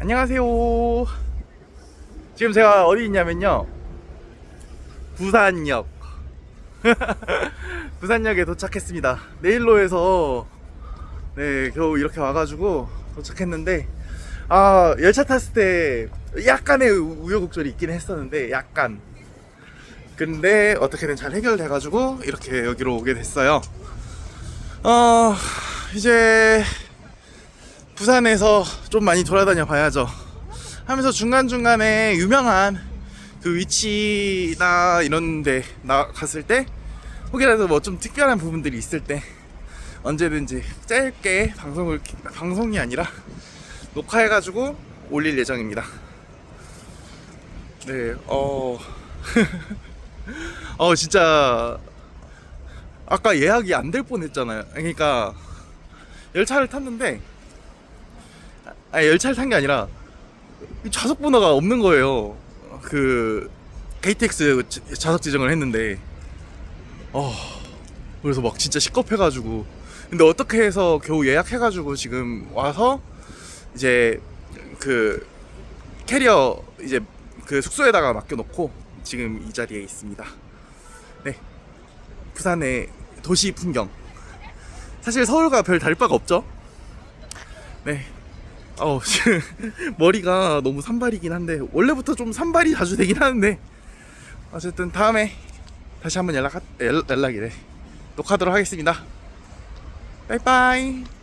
안녕하세요. 지금 제가 어디 있냐면요. 부산역. 부산역에 도착했습니다. 내일로에서 네 겨우 이렇게 와가지고 도착했는데 아 열차 탔을 때 약간의 우- 우여곡절이 있긴 했었는데 약간 근데 어떻게든 잘 해결돼가지고 이렇게 여기로 오게 됐어요. 어 이제 부산에서 좀 많이 돌아다녀 봐야죠. 하면서 중간중간에 유명한 그 위치나 이런데 나 갔을 때 혹이라도 뭐 좀 특별한 부분들이 있을 때 언제든지 짧게 방송을 방송이 아니라 녹화해가지고 올릴 예정입니다. 네, 어, 어 진짜 아까 예약이 안 될 뻔했잖아요. 그러니까 열차를 탔는데 아 열차를 탄 게 아니라 이 좌석 번호가 없는 거예요. 그 KTX 지- 좌석 지정을 했는데 어 그래서 막 진짜 시겁해가지고 근데 어떻게 해서 겨우 예약해가지고 지금 와서 이제 그 캐리어 이제 그 숙소에다가 맡겨놓고 지금 이 자리에 있습니다. 네 부산의 도시 풍경 사실 서울과 별 다를 바가 없죠. 네. 지금 머리가 너무 산발이긴 한데, 원래부터 좀 산발이 자주 되긴 하는데, 어쨌든 다음에 다시 한번 연락, 연락이래. 녹화하도록 하겠습니다. 빠이빠이.